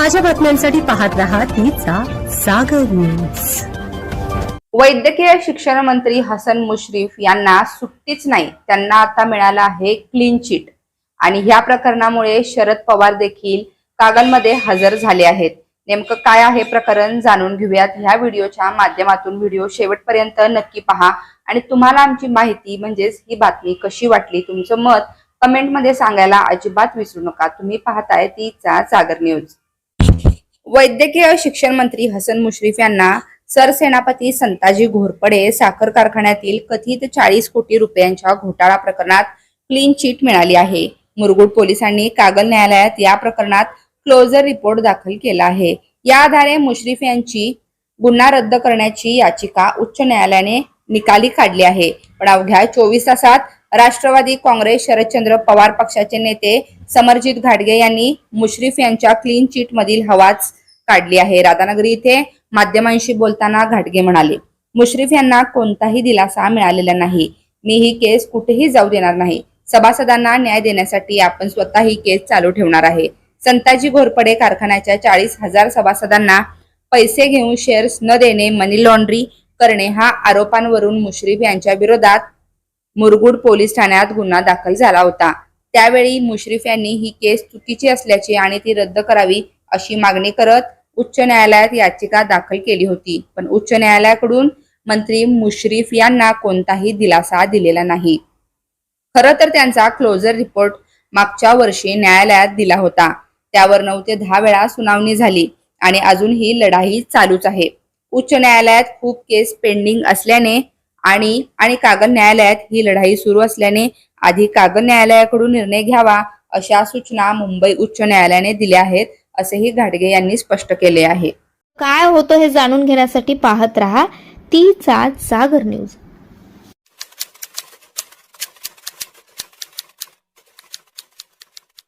ताज्या बातम्यांसाठी पाहत राहा तिचा सागर न्यूज वैद्यकीय शिक्षण मंत्री हसन मुश्रीफ यांना सुट्टीच नाही. त्यांना आता मिळालं आहे क्लीन चिट आणि ह्या प्रकरणामुळे शरद पवार देखील कागलमध्ये हजर झाले आहेत. नेमकं काय आहे प्रकरण जाणून घेऊयात. ह्या व्हिडिओच्या माध्यमातून व्हिडिओ शेवटपर्यंत नक्की पहा. आणि तुम्हाला आमची माहिती म्हणजेच ही बातमी कशी वाटली तुमचं मत कमेंटमध्ये सांगायला अजिबात विसरू नका. तुम्ही पाहताय तीचा सागर न्यूज वैद्यकीय शिक्षण मंत्री हसन मुश्रीफ यांना सरसेनापती संताजी घोरपडे साखर कारखान्यातील कथित चाळीस कोटी रुपयांच्या घोटाळा प्रकरणात क्लीन चिट मिळाली आहे. मुरगुड पोलिसांनी कागल न्यायालयात या प्रकरणात क्लोजर रिपोर्ट दाखल केला आहे. या आधारे मुश्रीफ यांची गुन्हा रद्द करण्याची याचिका उच्च न्यायालयाने निकाली काढली आहे. पण अवघ्या चोवीस तासात राष्ट्रवादी काँग्रेस शरदचंद्र पवार पक्षाचे नेते समरजित घाटगे यांनी मुश्रीफ यांच्या क्लीन चिट मधील हवाच काढली आहे. राधानगरी इथे माध्यमांशी बोलताना घाटगे म्हणाले मुश्रीफ यांना कोणताही दिलासा मिळालेला नाही. मी ही केस कुठेही जाऊ देणार नाही. सभासदांना न्याय देण्यासाठी आपण स्वतः ही केस चालू ठेवणार आहे. संताजी घोरपडे कारखान्याच्या चाळीस हजार सभासदांना पैसे घेऊन शेअर्स न देणे मनी लॉन्ड्री करणे हा आरोपांवरून मुश्रीफ यांच्या विरोधात मुरगुड पोलीस ठाण्यात गुन्हा दाखल झाला होता. त्यावेळी मुश्रीफ यांनी ही केस चुकीची असल्याची आणि ती रद्द करावी अशी मागणी करत उच्च न्यायालयात याचिका दाखल केली होती. पण उच्च न्यायालयाकडून मंत्री मुश्रीफ यांना कोणताही दिलासा दिलेला नाही. खर तर त्यांचा क्लोजर रिपोर्ट मागच्या वर्षी न्यायालयात दिला होता. त्यावर नऊ ते दहा वेळा सुनावणी झाली आणि अजून ही लढाई चालूच आहे. उच्च न्यायालयात खूप केस पेंडिंग असल्याने आणि आणि कागल न्यायालयात ही लढाई सुरू असल्याने आधी कागल न्यायालयाकडून निर्णय घ्यावा अशा सूचना मुंबई उच्च न्यायालयाने दिल्या आहेत. असेही घाटगे यांनी स्पष्ट केले आहे. काय होतं हे जाणून घेण्यासाठी पाहत रहा. तीचा सागर न्यूज.